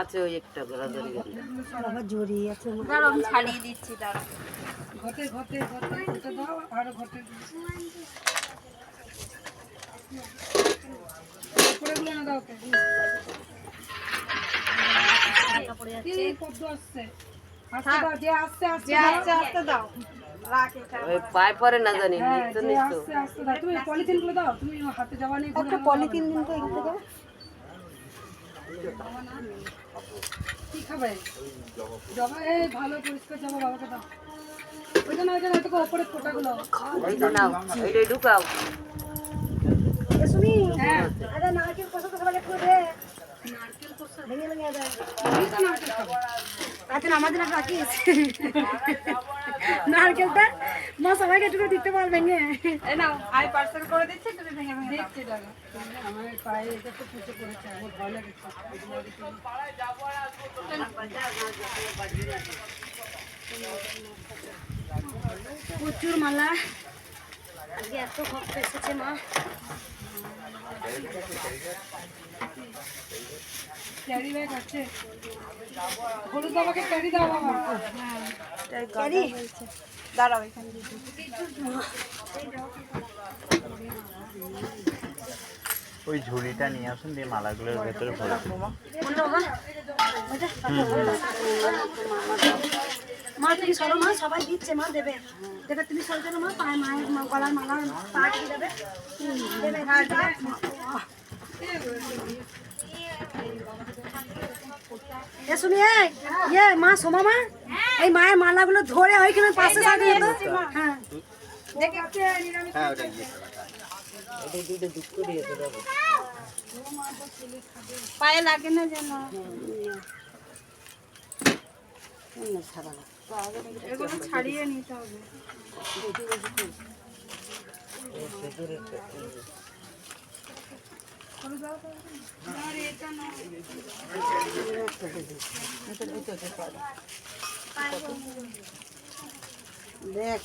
আছে ওই একটা গেল। আবার জড়িয়ে আছে। দাঁড়াও ছাড়িয়ে দিচ্ছি দাঁড়াও। ঘটে ঘটে ঘটে দাও আর ঘটে। উপরেগুলো না দাও ওকে কি পদ্ম আসছে। আস্তে দাও যে আস্তে আস্তে আস্তে আস্তে দাও। রাখ এটা। ওই পায়ে পরে না জানি নিত্য যে নিত্য আস্তে আস্তে দাও। পলিথিনগুলো দাও তুমি হাতে যাওয়া নেই পলিথিন দিন তো এগুলো থেকে। কি খাবে? জবা এই ভালো পরিষ্কার জবা বাবাকে দাও। ওই জন্য ওই জন্য তোকে ওপরে ফোটাগুলো। এই যে নাও এইটাই ঢুকাও। শুনি হ্যাঁ। আরে নারকেল কষা তো সবাই একটু দে। ভেঙে ভেঙে দে আচ্ছা আমাদের রাখিস নারকেলটা মা সবাইকে একটু দিতে পারবে না এই নাও আই পার্সেল করে দিচ্ছি তুমি ভেঙে ভেঙে দাও। দাদা। আমার পায়ে এটা তো পুজো করেছে আমার ভয় লাগছে প্রচুর মালা। আজকে এত ভক্ত এসেছে মা। ক্যারি ব্যাগ আছে। হলুদ বাবাকে ক্যারি দাও বাবা। ক্যারি দাঁড়াও এখানে ওই ঝুড়িটা নিয়ে আসুন দিয়ে মালাগুলোর ভেতরে ভরে মা তুমি সরো মা সবাই দিচ্ছে মা দেবে। দেবে তুমি সরো কেন মা পায়ে মায়ের মা- গলার মালা পা দেবে। দেবে হ্যাঁ এ শুনি ইয়ে মা সোমা মা এই মায়ের মালাগুলো ধরে ওইখানে পাশে হ্যাঁ। দেখো পায়ে লাগে না যেন। এগুলো ছাড়িয়ে নিতে হবে। দেখ।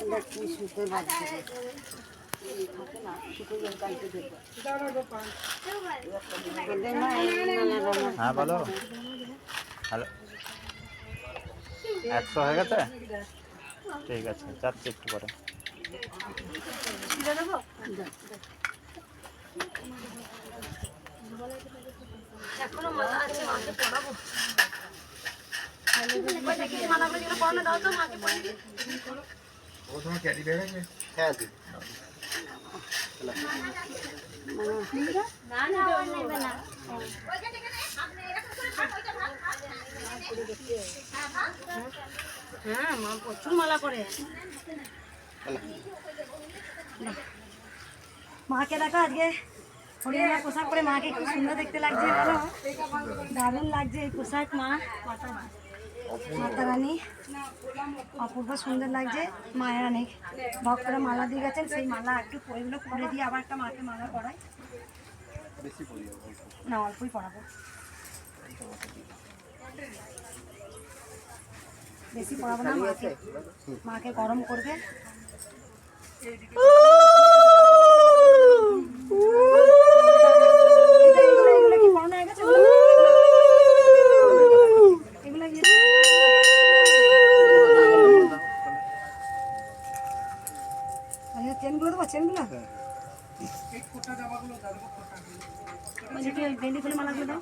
এটা কি সুতো লাগছে? হ্যাঁ বলো। হ্যালো একশো হয়ে গেছে ঠিক আছে যাচ্ছি একটু পরে এখনও মালা আছে মাকে পড়াবো ওই দেখি এই মালাগুলো যেগুলো পড়ানো দাও তো মাকে পড়িয়ে দিই। হ্যাঁ মা প্রচুর মালা করে মাকে দেখো আজকে হরিয়ানা পোশাক পরে। মাকে খুব সুন্দর দেখতে লাগছে বলো? দারুণ লাগছে এই পোশাক মা। মাতা মাতা রানী অপূর্ব সুন্দর লাগছে মায়ের অনেক ভক্তরা মালা দিয়ে গেছেন সেই মালা একটু ওইগুলো পরে দিয়ে আবার একটা মাকে মালা পরাই। না অল্পই পরাবো। বেশি পরাবো না মাকে মাকে গরম করবে। চেনগুলো দেবো চেনগুলো বেলি ফুলের মালাগুলো দাও।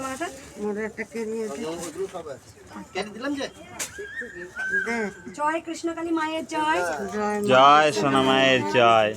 মালাটা? জয় কৃষ্ণকালী মায়ের জয়। জয় সোনা মায়ের জয়।